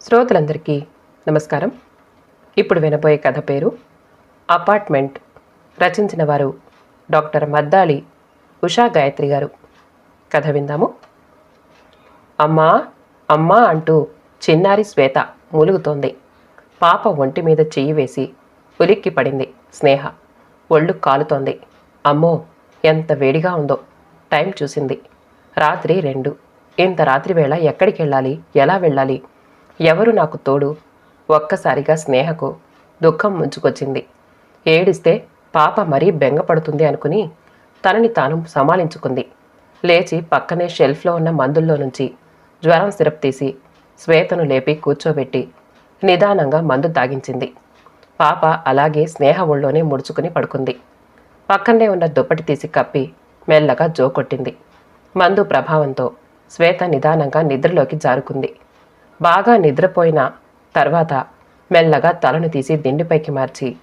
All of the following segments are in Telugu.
శ్రోతలందరికీ నమస్కారం. ఇప్పుడు వినబోయే కథ పేరు అపార్ట్మెంట్ రచించిన వారు డాక్టర్ మద్దాళి ఉషా గాయత్రి గారు. కథ విందాము. అమ్మా అమ్మా అంటూ చిన్నారి శ్వేత మూలుగుతోంది. పాప ఒంటి మీద చెయ్యి వేసి ఉలిక్కి పడింది స్నేహ. ఒళ్ళు కాలుతోంది. అమ్మో ఎంత వేడిగా ఉందో. టైం చూసింది. రాత్రి రెండు. ఇంత రాత్రి వేళ ఎక్కడికి వెళ్ళాలి ఎలా వెళ్ళాలి? ఎవరు నాకు తోడు? ఒక్కసారిగా స్నేహకు దుఃఖం ముంచుకొచ్చింది. ఏడిస్తే పాప మరీ బెంగపడుతుంది అనుకుని తనని తాను సమాలించుకుంది. లేచి పక్కనే షెల్ఫ్లో ఉన్న మందుల్లో నుంచి జ్వరం సిరప్ తీసి శ్వేతను లేపి కూర్చోబెట్టి నిదానంగా మందు తాగించింది. పాప అలాగే స్నేహ ఒళ్ళోనే ముడుచుకుని పడుకుంది. పక్కనే ఉన్న దుప్పటి తీసి కప్పి మెల్లగా జోకొట్టింది మందు ప్రభావంతో శ్వేత నిదానంగా నిద్రలోకి జారుకుంది. బాగా నిద్రపోయిన తర్వాత మెల్లగా తలను తీసి దిండిపైకి మార్చి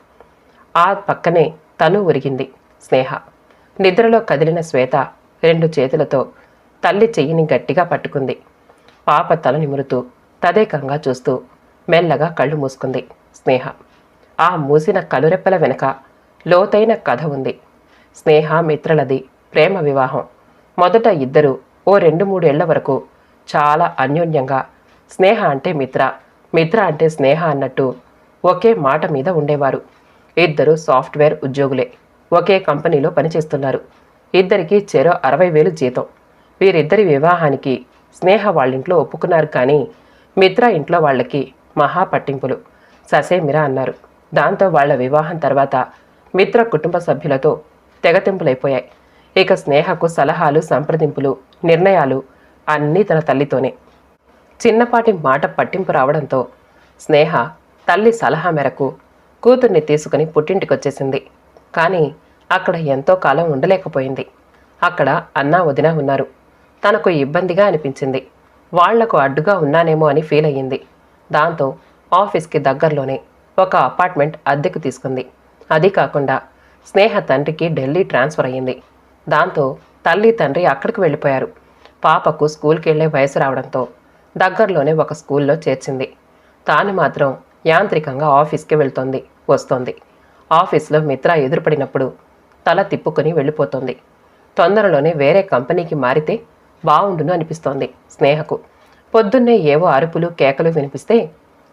ఆ పక్కనే తను ఉరిగింది స్నేహ. నిద్రలో కదిలిన శ్వేత రెండు చేతులతో తల్లి చెయ్యిని గట్టిగా పట్టుకుంది. పాప తల నిమురుతూ తదేకంగా చూస్తూ మెల్లగా కళ్ళు మూసుకుంది స్నేహ. ఆ మూసిన కలురెప్పల వెనుక లోతైన కథ ఉంది. స్నేహ మిత్రలది ప్రేమ వివాహం. మొదట ఇద్దరు ఓ రెండు మూడేళ్ళ వరకు చాలా అన్యోన్యంగా స్నేహ అంటే మిత్ర. మిత్ర అంటే స్నేహ అన్నట్టు ఒకే మాట మీద ఉండేవారు. ఇద్దరు సాఫ్ట్వేర్ ఉద్యోగులే. ఒకే కంపెనీలో పనిచేస్తున్నారు. ఇద్దరికి చెరో అరవై వేలు జీతం. వీరిద్దరి వివాహానికి స్నేహ వాళ్ళింట్లో ఒప్పుకున్నారు కానీ మిత్ర ఇంట్లో వాళ్ళకి మహా పట్టింపులు. ససేమిరా అన్నారు. దాంతో వాళ్ళ వివాహం తర్వాత మిత్ర కుటుంబ సభ్యులతో తెగతింపులైపోయాయి. ఇక స్నేహకు సలహాలు సంప్రదింపులు నిర్ణయాలు అన్నీ తన తల్లితోనే. చిన్నపాటి మాట పట్టింపు రావడంతో స్నేహ తల్లి సలహా మేరకు కూతుర్ని తీసుకుని పుట్టింటికొచ్చేసింది. కానీ అక్కడ ఎంతో కాలం ఉండలేకపోయింది. అక్కడ అన్నా వదిన ఉన్నారు. తనకు ఇబ్బందిగా అనిపించింది. వాళ్ళకు అడ్డుగా ఉన్నానేమో అని ఫీల్ అయ్యింది. దాంతో ఆఫీస్కి దగ్గరలోనే ఒక అపార్ట్మెంట్ అద్దెకు తీసుకుంది. అది కాకుండా స్నేహ తండ్రికి ఢిల్లీ ట్రాన్స్ఫర్ అయ్యింది. దాంతో తల్లి తండ్రి అక్కడికి వెళ్ళిపోయారు. పాపకు స్కూల్కి వెళ్ళే వయసు రావడంతో దగ్గరలోనే ఒక స్కూల్లో చేర్చింది. తాను మాత్రం యాంత్రికంగా ఆఫీస్కి వెళ్తోంది వస్తోంది. ఆఫీస్లో మిత్ర ఎదురుపడినప్పుడు తల తిప్పుకొని వెళ్ళిపోతోంది. తొందరలోనే వేరే కంపెనీకి మారితే బావుండును అనిపిస్తోంది స్నేహకు. పొద్దున్నే ఏవో అరుపులు కేకలు వినిపిస్తే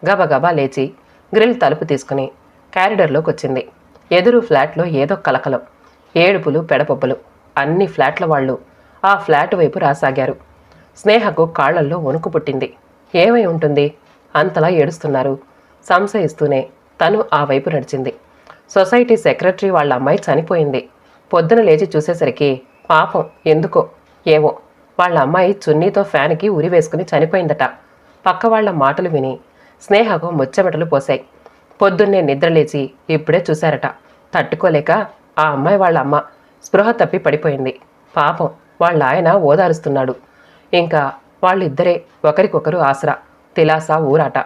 గబగబా లేచి గ్రిల్ తలుపు తీసుకుని క్యారిడర్లోకి వచ్చింది ఎదురు ఫ్లాట్లో ఏదో కలకలం ఏడుపులు పెడపొబ్బలు అన్ని ఫ్లాట్ల వాళ్ళు ఆ ఫ్లాట్ వైపు రాసాగారు. స్నేహకు కాళ్ళల్లో వణుకు పుట్టింది. ఏమై ఉంటుంది? అంతలా ఏడుస్తున్నారు. సంశయిస్తూనే తను ఆ వైపు నడిచింది. సొసైటీ సెక్రటరీ వాళ్ళ అమ్మాయి చనిపోయింది. పొద్దున లేచి చూసేసరికి పాపం ఎందుకో ఏవో వాళ్ళ అమ్మాయి చున్నీతో ఫ్యాన్కి ఉరి వేసుకుని చనిపోయిందట. పక్క వాళ్ళ మాటలు విని స్నేహకు ముచ్చెమటలు పోశాయి. పొద్దున్నే నిద్రలేచి ఇప్పుడే చూశారట. తట్టుకోలేక ఆ అమ్మాయి వాళ్ళ అమ్మ స్పృహ తప్పి పడిపోయింది. పాపం వాళ్ళ ఆయన ఓదారుస్తున్నాడు. ఇంకా వాళ్ళిద్దరే ఒకరికొకరు ఆసరా తిలాసా ఊరాట.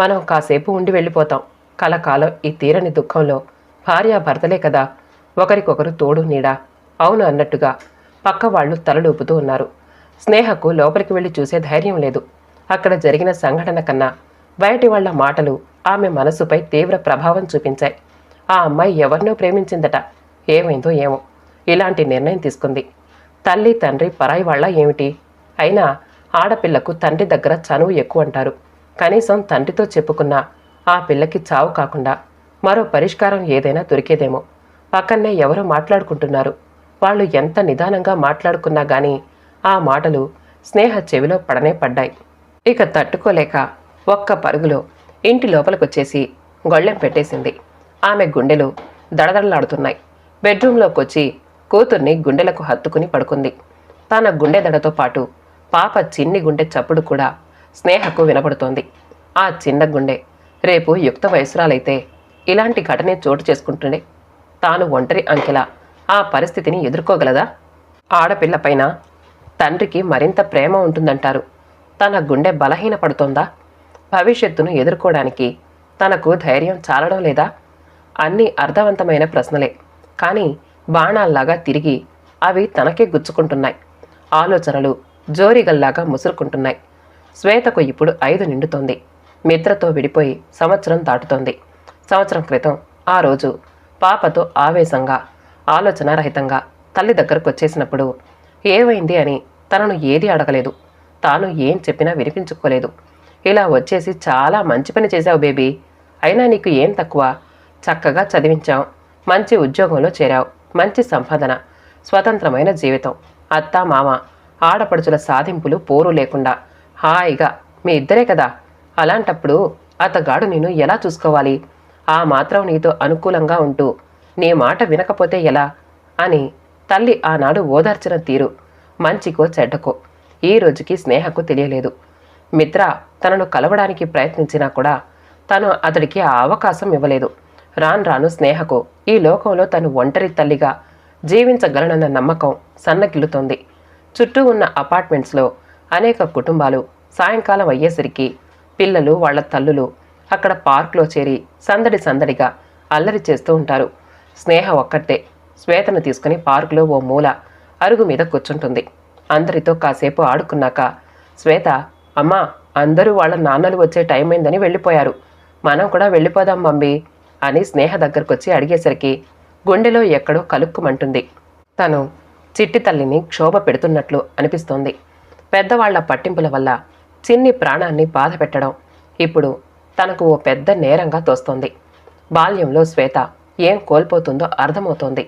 మనం కాసేపు ఉండి వెళ్ళిపోతాం. కలకాలం ఈ తీరని దుఃఖంలో భార్యాభర్తలే కదా ఒకరికొకరు తోడు నీడా? అవును అన్నట్టుగా పక్క వాళ్ళు తలలూపుతూ ఉన్నారు. స్నేహకు లోపలికి వెళ్ళి చూసే ధైర్యం లేదు. అక్కడ జరిగిన సంఘటన కన్నా బయటి వాళ్ళ మాటలు ఆమె మనసుపై తీవ్ర ప్రభావం చూపించాయి. ఆ అమ్మాయి ఎవరినో ప్రేమించిందట. ఏమైందో ఏమో. ఇలాంటి నిర్ణయం తీసుకుంది. తల్లి తండ్రి పరాయి వాళ్ళ ఏమిటి? అయినా ఆడపిల్లకు తండ్రి దగ్గర చనువు ఎక్కువ అంటారు కనీసం తండ్రితో చెప్పుకున్న ఆ పిల్లకి చావు కాకుండా మరో పరిష్కారం ఏదైనా దొరికేదేమో. పక్కనే ఎవరో మాట్లాడుకుంటున్నారు. వాళ్ళు ఎంత నిదానంగా మాట్లాడుకున్నా గానీ ఆ మాటలు స్నేహ చెవిలో పడనే పడ్డాయి. ఇక తట్టుకోలేక ఒక్క పరుగులో ఇంటి లోపలికొచ్చేసి గొళ్ళెం పెట్టేసింది. ఆమె గుండెలు దడదడలాడుతున్నాయి. బెడ్రూంలోకి వచ్చి కూతుర్ని గుండెలకు హత్తుకుని పడుకుంది. తన గుండె దడతో పాటు పాప చిన్ని గుండె చప్పుడు కూడా స్నేహకు వినపడుతోంది. ఆ చిన్న గుండె రేపు యుక్త వయసురాలైతే ఇలాంటి ఘటనే చోటు చేసుకుంటుండే. తాను ఒంటరి అంకెలా ఆ పరిస్థితిని ఎదుర్కోగలదా? ఆడపిల్లపైన తండ్రికి మరింత ప్రేమ ఉంటుందంటారు. తన గుండె బలహీనపడుతోందా? భవిష్యత్తును ఎదుర్కోవడానికి తనకు ధైర్యం చాలడం లేదా? అన్నీ అర్థవంతమైన ప్రశ్నలే. కానీ బాణాల్లాగా తిరిగి అవి తనకే గుచ్చుకుంటున్నాయి. ఆలోచనలు జోరిగల్లాగా ముసురుకుంటున్నాయి. శ్వేతకు ఇప్పుడు ఐదు నిండుతోంది. మిత్రతో విడిపోయి సంవత్సరం దాటుతోంది. సంవత్సరం క్రితం ఆ రోజు పాపతో ఆవేశంగా ఆలోచన రహితంగా తల్లి దగ్గరకు వచ్చేసినప్పుడు ఏమైంది అని తనను ఏది అడగలేదు. తాను ఏం చెప్పినా వినిపించుకోలేదు. ఇలా వచ్చేసి చాలా మంచి పని చేశావు బేబీ. అయినా నీకు ఏం తక్కువ? చక్కగా చదివించావు. మంచి ఉద్యోగంలో చేరావు. మంచి సంపాదన. స్వతంత్రమైన జీవితం. అత్త మామ ఆడపడుచుల సాధింపులు పోరు లేకుండా. హాయిగా మీ ఇద్దరే కదా? అలాంటప్పుడు అతగాడు నేను ఎలా చూసుకోవాలి? ఆ మాత్రం నీతో అనుకూలంగా ఉంటూ నీ మాట వినకపోతే ఎలా? అని తల్లి ఆనాడు ఓదార్చిన తీరు. మంచికో చెడ్డకో ఈ రోజుకి స్నేహకు తెలియలేదు. మిత్ర తనను కలవడానికి ప్రయత్నించినా కూడా తను అతడికి ఆ అవకాశం ఇవ్వలేదు. రాను రాను స్నేహకు ఈ లోకంలో తను ఒంటరి తల్లిగా జీవించగలనన్న నమ్మకం సన్నగిల్లుతోంది. చుట్టూ ఉన్న అపార్ట్మెంట్స్లో అనేక కుటుంబాలు సాయంకాలం అయ్యేసరికి పిల్లలు వాళ్ళ తల్లులు అక్కడ పార్క్లో చేరి సందడి సందడిగా అల్లరి చేస్తూ ఉంటారు. స్నేహ ఒక్కటే. శ్వేతను తీసుకుని పార్కులో ఓ మూల అరుగు మీద కూర్చుంటుంది. అందరితో కాసేపు ఆడుకున్నాక శ్వేత అమ్మా అందరూ వాళ్ళ నాన్నలు వచ్చే టైం అయిందని వెళ్ళిపోయారు. మనం కూడా వెళ్ళిపోదాం మమ్మీ అని స్నేహ దగ్గరకొచ్చి అడిగేసరికి గుండెలో ఎక్కడో కలుక్కుమంటుంది. తను చిట్టి తల్లిని క్షోభ పెడుతున్నట్లు అనిపిస్తోంది. పెద్దవాళ్ళ పట్టింపుల వల్ల చిన్ని ప్రాణాన్ని బాధ పెట్టడం ఇప్పుడు తనకు ఓ పెద్ద నేరంగా తోస్తోంది. బాల్యంలో శ్వేత ఏం కోల్పోతుందో అర్థమవుతోంది.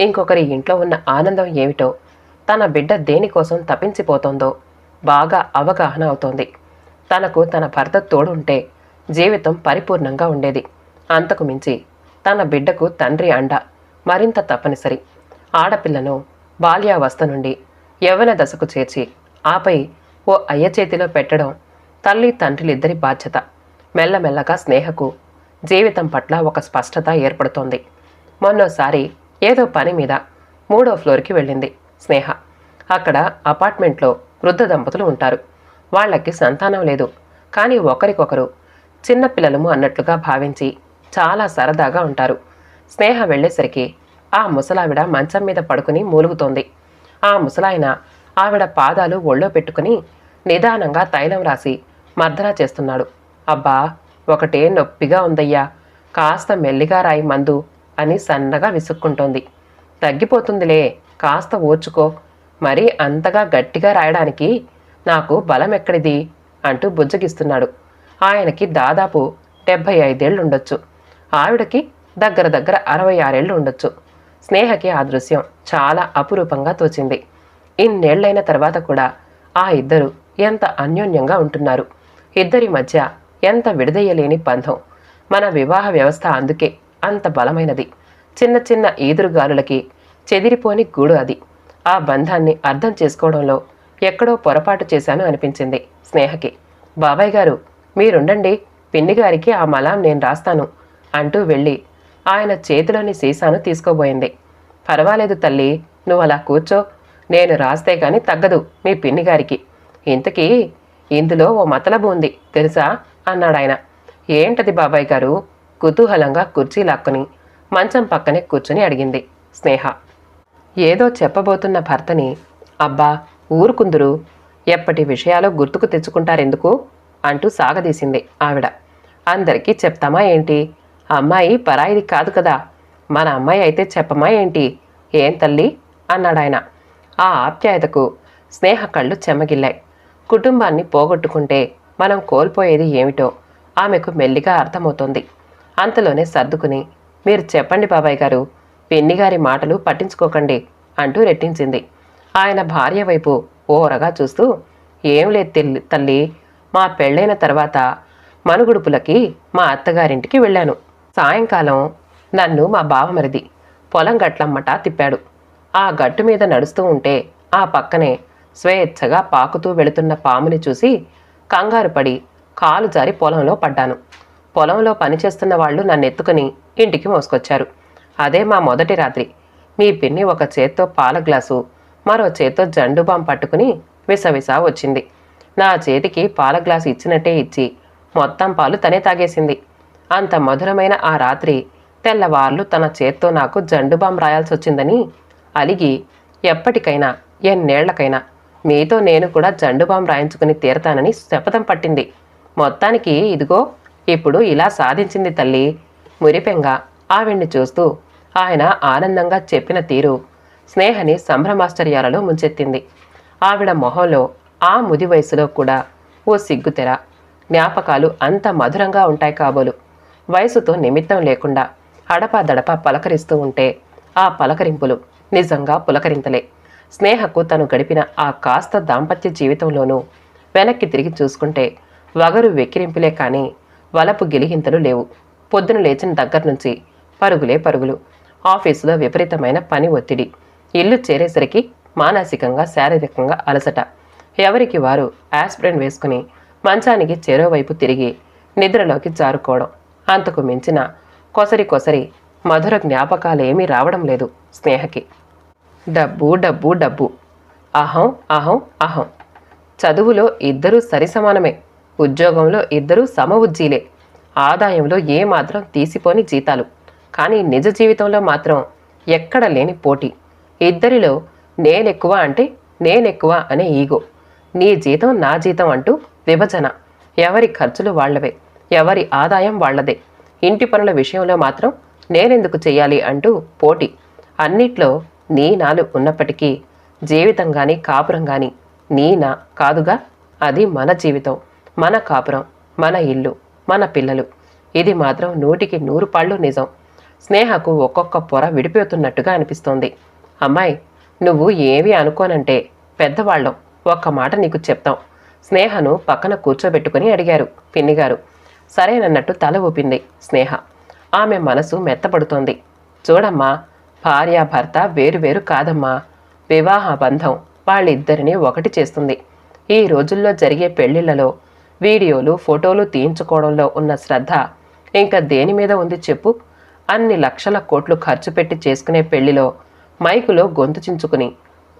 ఇంకొకరి ఇంట్లో ఉన్న ఆనందం ఏమిటో తన బిడ్డ దేనికోసం తప్పించిపోతోందో బాగా అవగాహన అవుతోంది. తనకు తన భర్త తోడుంటే జీవితం పరిపూర్ణంగా ఉండేది. అంతకు మించి తన బిడ్డకు తండ్రి అండ మరింత తప్పనిసరి. ఆడపిల్లను బాల్యావస్థ నుండి యవ్వన దశకు చేర్చి ఆపై ఓ అయ్య చేతిలో పెట్టడం తల్లి తండ్రిలిద్దరి బాధ్యత. మెల్లమెల్లగా స్నేహకు జీవితం పట్ల ఒక స్పష్టత ఏర్పడుతోంది. మొన్నోసారి ఏదో పని మీద మూడో ఫ్లోర్కి వెళ్ళింది స్నేహ. అక్కడ అపార్ట్మెంట్లో వృద్ధ దంపతులు ఉంటారు. వాళ్ళకి సంతానం లేదు. కానీ ఒకరికొకరు చిన్నపిల్లలము అన్నట్లుగా భావించి చాలా సరదాగా ఉంటారు. స్నేహ వెళ్ళేసరికి ఆ ముసలావిడ మంచం మీద పడుకుని మూలుగుతోంది. ఆ ముసలాయన ఆవిడ పాదాలు ఒళ్ళో పెట్టుకుని నిదానంగా తైలం రాసి మర్దన చేస్తున్నాడు. అబ్బా ఒకటే నొప్పిగా ఉందయ్యా. కాస్త మెల్లిగా రాయి మందు అని సన్నగా విసుక్కుంటోంది. తగ్గిపోతుందిలే కాస్త ఓర్చుకో. మరీ అంతగా గట్టిగా రాయడానికి నాకు బలం ఎక్కడిది అంటూ బుజ్జగిస్తున్నాడు. ఆయనకి దాదాపు డెబ్భై ఐదేళ్ళు ఉండొచ్చు ఆవిడకి దగ్గర దగ్గర అరవై ఆరేళ్ళు ఉండొచ్చు స్నేహకి ఆ దృశ్యం చాలా అపురూపంగా తోచింది. ఇన్నేళ్ళైన తర్వాత కూడా ఆ ఇద్దరు ఎంత అన్యోన్యంగా ఉంటున్నారు? ఇద్దరి మధ్య ఎంత విడదయ్యలేని బంధం? మన వివాహ వ్యవస్థ అందుకే అంత బలమైనది. చిన్న చిన్న ఈదురుగాలులకి చెదిరిపోని గూడు అది. ఆ బంధాన్ని అర్థం చేసుకోవడంలో ఎక్కడో పొరపాటు చేశాను అనిపించింది స్నేహకి. బాబాయ్ గారు మీరుండండి పిన్ని గారికి ఆ మలాం నేను రాస్తాను అంటూ వెళ్ళి ఆయన చేతిలోని సీసాను తీసుకోబోయింది. పర్వాలేదు తల్లి నువ్వు అలా కూర్చో. నేను రాస్తే గాని తగ్గదు మీ పిన్ని గారికి. ఇంతకీ ఇందులో ఓ మతలబు ఉంది తెలుసా? అన్నాడాయన ఏంటది బాబాయ్ గారు? కుతూహలంగా కుర్చీ లాక్కుని మంచం పక్కనే కూర్చుని అడిగింది స్నేహ. ఏదో చెప్పబోతున్న భర్తని అబ్బా ఊరుకుందురు. ఎప్పటి విషయాలు గుర్తుకు తెచ్చుకుంటారెందుకు? అంటూ సాగదీసింది ఆవిడ. అందరికీ చెప్తామా ఏంటి? అమ్మాయి పరాయిది కాదు కదా. మన అమ్మాయి అయితే చెప్పమా ఏంటి? ఏం తల్లి? అన్నాడాయన. ఆ ఆప్యాయతకు స్నేహ కళ్ళు చెమ్మగిల్లాయి కుటుంబాన్ని పోగొట్టుకుంటే మనం కోల్పోయేది ఏమిటో ఆమెకు మెల్లిగా అర్థమవుతోంది. అంతలోనే సర్దుకుని మీరు చెప్పండి బాబాయ్ గారు పెన్నిగారి మాటలు పట్టించుకోకండి అంటూ రెట్టించింది. ఆయన భార్య వైపు ఓరగా చూస్తూ ఏం లేదు తల్లి మా పెళ్ళైన తర్వాత మనుగుడుపులకి మా అత్తగారింటికి వెళ్ళాను. సాయంకాలం నన్ను మా బావమరిది పొలం గట్లమ్మట తిప్పాడు. ఆ గట్టు మీద నడుస్తూ ఉంటే ఆ పక్కనే స్వేచ్ఛగా పాకుతూ వెళుతున్న పాముని చూసి కంగారు పడి కాలు జారి పొలంలో పడ్డాను. పొలంలో పనిచేస్తున్న వాళ్ళు నన్ను ఎత్తుకుని ఇంటికి మోసుకొచ్చారు. అదే మా మొదటి రాత్రి. మీ పిన్ని ఒక చేత్తో పాల గ్లాసు మరో చేత్తో జండు బాం పట్టుకుని విసవిసా వచ్చింది. నా చేతికి పాల గ్లాసు ఇచ్చినట్టే ఇచ్చి మొత్తం పాలు తనే తాగేసింది. అంత మధురమైన ఆ రాత్రి తెల్లవార్లు తన చేత్తో నాకు జండుబాం రాయాల్సి వచ్చిందని అలిగి ఎప్పటికైనా ఎన్నేళ్ళకైనా మీతో నేను కూడా జండుబాం రాయించుకుని తీరతానని శపథం పట్టింది. మొత్తానికి ఇదిగో ఇప్పుడు ఇలా సాధించింది తల్లి. మురిపెంగా ఆవిడ్ని చూస్తూ ఆయన ఆనందంగా చెప్పిన తీరు స్నేహని సంభ్రమాశ్చర్యాలలో ముంచెత్తింది. ఆవిడ మొహంలో ఆ ముది వయసులో కూడా ఓ సిగ్గుతెర జ్ఞాపకాలు అంత మధురంగా ఉంటాయి కాబోలు. వయసుతో నిమిత్తం లేకుండా అడపాదడపా పలకరిస్తూ ఉంటే ఆ పలకరింపులు నిజంగా పులకరింతలే. స్నేహకు తను గడిపిన ఆ కాస్త దాంపత్య జీవితంలోనూ వెనక్కి తిరిగి చూసుకుంటే వగరు వెక్కిరింపులే కానీ వలపు గిలిగింతలు లేవు. పొద్దున లేచిన దగ్గర నుంచి పరుగులే పరుగులు. ఆఫీసులో విపరీతమైన పని ఒత్తిడి. ఇల్లు చేరేసరికి మానసికంగా శారీరకంగా అలసట. ఎవరికి వారు ఆస్పిరిన్ వేసుకుని మంచానికి చెరోవైపు తిరిగి నిద్రలోకి జారుకోవడం. అంతకు మించిన కొసరి కొసరి మధుర జ్ఞాపకాలేమీ రావడం లేదు స్నేహకి. డబ్బు డబ్బు డబ్బు. అహం అహం అహం. చదువులో ఇద్దరూ సరిసమానమే. ఉద్యోగంలో ఇద్దరూ సమ ఉజ్జీలే ఆదాయంలో ఏమాత్రం తీసిపోని జీతాలు. కానీ నిజ జీవితంలో మాత్రం ఎక్కడ లేని పోటీ. ఇద్దరిలో నేనెక్కువ అంటే నేనెక్కువ అనే ఈగో. నీ జీతం నా జీతం అంటూ విభజన. ఎవరి ఖర్చులు వాళ్ళవే. ఎవరి ఆదాయం వాళ్ళదే ఇంటి పనుల విషయంలో మాత్రం నేనెందుకు చేయాలి అంటూ పోటీ. అన్నిట్లో నీ నాలు ఉన్నప్పటికీ జీవితం గాని కాపురం గాని నీ నా కాదుగా? అది మన జీవితం. మన కాపురం మన ఇల్లు మన పిల్లలు. ఇది మాత్రం నూటికి నూరు పాళ్ళు నిజం. స్నేహకు ఒక్కొక్క పొర విడిపోతున్నట్టుగా అనిపిస్తోంది. అమ్మాయి నువ్వు ఏమీ అనుకోనంటే పెద్దవాళ్ళం ఒక్క మాట నీకు చెప్తాం. స్నేహను పక్కన కూర్చోబెట్టుకుని అడిగారు పిన్నిగారు. సరేనన్నట్టు తల ఊపింది స్నేహ. ఆమె మనసు మెత్తపడుతోంది. చూడమ్మా భార్య భర్త వేరువేరు కాదమ్మా. వివాహ బంధం వాళ్ళిద్దరినీ ఒకటి చేస్తుంది. ఈ రోజుల్లో జరిగే పెళ్ళిళ్ళలో వీడియోలు ఫోటోలు తీయించుకోవడంలో ఉన్న శ్రద్ధ ఇంకా దేని మీద ఉంది చెప్పు? అన్ని లక్షల కోట్లు ఖర్చు పెట్టి చేసుకునే పెళ్ళిలో మైకులో గొంతు చించుకుని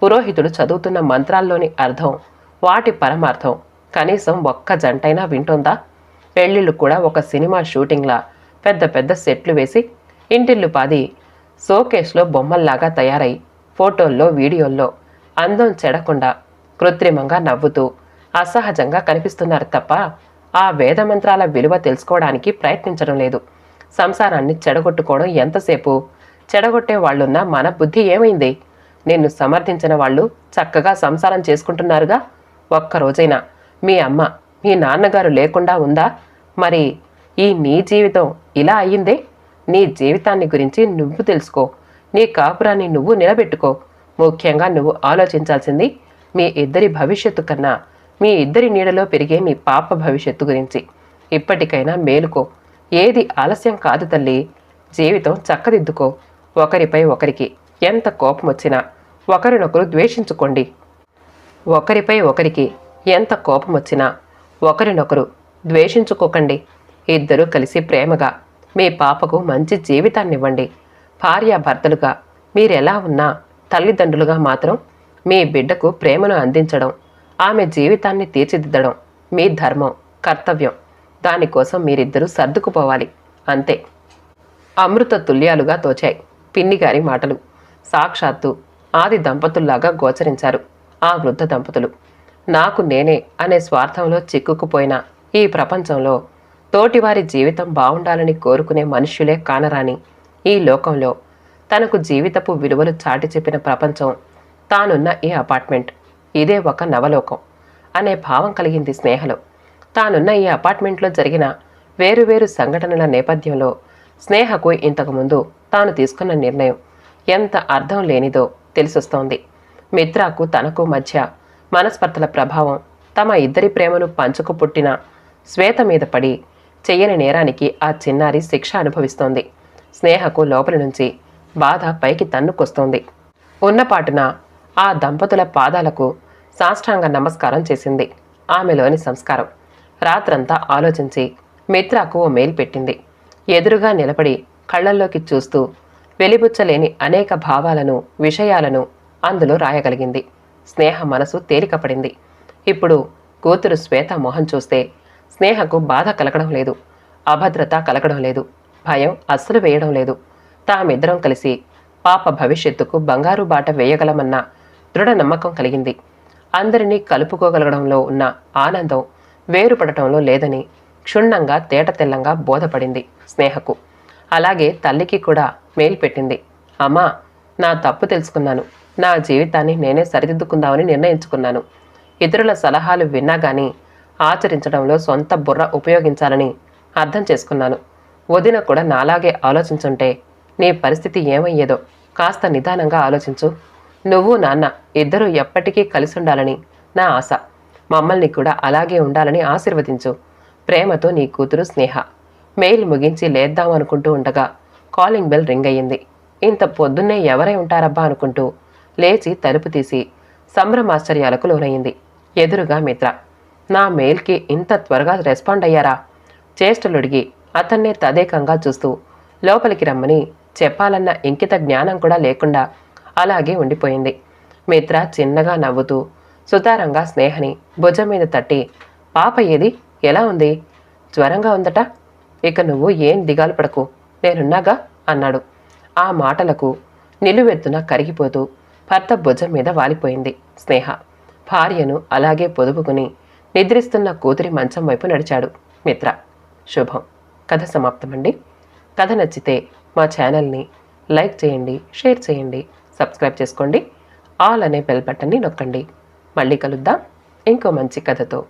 పురోహితుడు చదువుతున్న మంత్రాల్లోని అర్థం వాటి పరమార్థం. కనీసం ఒక్క జంటైనా వింటోందా? పెళ్ళిళ్ళు కూడా ఒక సినిమా షూటింగ్లా పెద్ద పెద్ద సెట్లు వేసి ఇంటిల్లు పాది షోకేస్లో బొమ్మల్లాగా తయారై ఫోటోల్లో వీడియోల్లో అందం చెడకుండా కృత్రిమంగా నవ్వుతూ అసహజంగా కనిపిస్తున్నారు తప్ప ఆ వేదమంత్రాల విలువ తెలుసుకోవడానికి ప్రయత్నించడం లేదు. సంసారాన్ని చెడగొట్టుకోవడం ఎంతసేపు? చెడగొట్టే వాళ్ళున్న మన బుద్ధి ఏమైంది? నిన్ను సమర్థించిన వాళ్ళు చక్కగా సంసారం చేసుకుంటున్నారుగా? ఒక్కరోజైనా మీ అమ్మ మీ నాన్నగారు లేకుండా ఉందా? మరి ఈ నీ జీవితం ఇలా అయ్యిందే? నీ జీవితాన్ని గురించి నువ్వు తెలుసుకో. నీ కాపురాన్ని నువ్వు నిలబెట్టుకో. ముఖ్యంగా నువ్వు ఆలోచించాల్సింది మీ ఇద్దరి భవిష్యత్తు కన్నా మీ ఇద్దరి నీడలో పెరిగే మీ పాప భవిష్యత్తు గురించి. ఇప్పటికైనా మేలుకో. ఏది ఆలస్యం కాదు తల్లి. జీవితం చక్కదిద్దుకో. ఒకరిపై ఒకరికి ఎంత కోపం వచ్చినా ఒకరినొకరు ద్వేషించుకోండి. ఒకరిపై ఒకరికి ఎంత కోపం వచ్చినా ఒకరినొకరు ద్వేషించుకోకండి. ఇద్దరూ కలిసి ప్రేమగా మీ పాపకు మంచి జీవితాన్నివ్వండి. భార్యాభర్తలుగా మీరెలా ఉన్నా తల్లిదండ్రులుగా మాత్రం మీ బిడ్డకు ప్రేమను అందించడం ఆమె జీవితాన్ని తీర్చిదిద్దడం మీ ధర్మం కర్తవ్యం. దానికోసం మీరిద్దరూ సర్దుకుపోవాలి. అంతే. అమృత తుల్యాలుగా తోచాయి పిన్నిగారి మాటలు. సాక్షాత్తు ఆది దంపతుల్లాగా గోచరించారు ఆ వృద్ధ దంపతులు. నాకు నేనే అనే స్వార్థంలో చిక్కుకుపోయిన ఈ ప్రపంచంలో తోటివారి జీవితం బాగుండాలని కోరుకునే మనుష్యులే కానరాని ఈ లోకంలో తనకు జీవితపు విలువలు చాటి చెప్పిన ప్రపంచం తానున్న ఈ అపార్ట్మెంట్. ఇదే ఒక నవలోకం అనే భావం కలిగింది స్నేహలో. తానున్న ఈ అపార్ట్మెంట్లో జరిగిన వేరువేరు సంఘటనల నేపథ్యంలో స్నేహకు ఇంతకుముందు తాను తీసుకున్న నిర్ణయం ఎంత అర్థం లేనిదో తెలిసొస్తోంది. మిత్రాకు తనకు మధ్య మనస్పర్ధల ప్రభావం. తమ ఇద్దరి ప్రేమను పంచుకు పుట్టిన శ్వేత మీద పడి చెయ్యని నేరానికి ఆ చిన్నారి శిక్ష అనుభవిస్తోంది. స్నేహకు లోపలి నుంచి బాధ పైకి తన్నుకొస్తోంది. ఉన్నపాటున ఆ దంపతుల పాదాలకు సాష్టాంగ నమస్కారం చేసింది. ఆమెలోని సంస్కారం. రాత్రంతా ఆలోచించి మిత్రాకు ఓ మెయిల్ పెట్టింది. ఎదురుగా నిలబడి కళ్ళల్లోకి చూస్తూ వెలిబుచ్చలేని అనేక భావాలను విషయాలను అందులో రాయగలిగింది. స్నేహ మనసు తేలికపడింది. ఇప్పుడు కూతురు శ్వేత మొహం చూస్తే స్నేహకు బాధ కలగడం లేదు అభద్రత కలగడం లేదు భయం అస్సలు వేయడం లేదు. తామిద్దరం కలిసి పాప భవిష్యత్తుకు బంగారు బాట వేయగలమన్న దృఢ నమ్మకం కలిగింది. అందరినీ కలుపుకోగలగడంలో ఉన్న ఆనందం వేరుపడటంలో లేదని క్షుణ్ణంగా తేట తెల్లంగా బోధపడింది స్నేహకు. అలాగే తల్లికి కూడా మేలు పెట్టింది. అమ్మా నా తప్పు తెలుసుకున్నాను. నా జీవితాన్ని నేనే సరిదిద్దుకుందామని నిర్ణయించుకున్నాను. ఇతరుల సలహాలు విన్నా కానీ ఆచరించడంలో సొంత బుర్ర ఉపయోగించాలని అర్థం చేసుకున్నాను. వదిన కూడా నాలాగే ఆలోచించుంటే నీ పరిస్థితి ఏమయ్యేదో కాస్త నిదానంగా ఆలోచించు. నువ్వు నాన్న ఇద్దరూ ఎప్పటికీ కలిసి ఉండాలని నా ఆశ. మమ్మల్ని కూడా అలాగే ఉండాలని ఆశీర్వదించు. ప్రేమతో నీ కూతురు స్నేహ. మెయిల్ ముగించి లేద్దాం అనుకుంటూ ఉండగా కాలింగ్ బెల్ రింగ్ అయ్యింది ఇంత పొద్దున్నే ఎవరై ఉంటారబ్బా అనుకుంటూ లేచి తలుపు తీసి సంభ్రమాశ్చర్యాలకు లోనయ్యింది. ఎదురుగా మిత్ర నా మెయిల్కి ఇంత త్వరగా రెస్పాండ్ అయ్యారా? చేష్టలుడిగి అతన్నే తదేకంగా చూస్తూ లోపలికి రమ్మని చెప్పాలన్న ఇంకిత జ్ఞానం కూడా లేకుండా అలాగే ఉండిపోయింది. మిత్ర చిన్నగా నవ్వుతూ సుతారంగా స్నేహని భుజం మీద తట్టి పాప ఏది? ఎలా ఉంది? జ్వరంగా ఉందట? ఇక నువ్వు ఏం దిగాలు పడకు నేనున్నాగా? అన్నాడు. ఆ మాటలకు నిలువెత్తున కరిగిపోతూ భర్త భుజం మీద వాలిపోయింది స్నేహ. భార్యను అలాగే పొదుపుకుని నిద్రిస్తున్న కూతురి మంచం వైపు నడిచాడు మిత్ర. శుభం. కథ సమాప్తమండి. కథ నచ్చితే మా ఛానల్ని లైక్ చేయండి షేర్ చేయండి సబ్స్క్రైబ్ చేసుకోండి. ఆల్ అనే బెల్ బటన్ని నొక్కండి. మళ్ళీ కలుద్దాం. ఇంకో మంచి కథతో.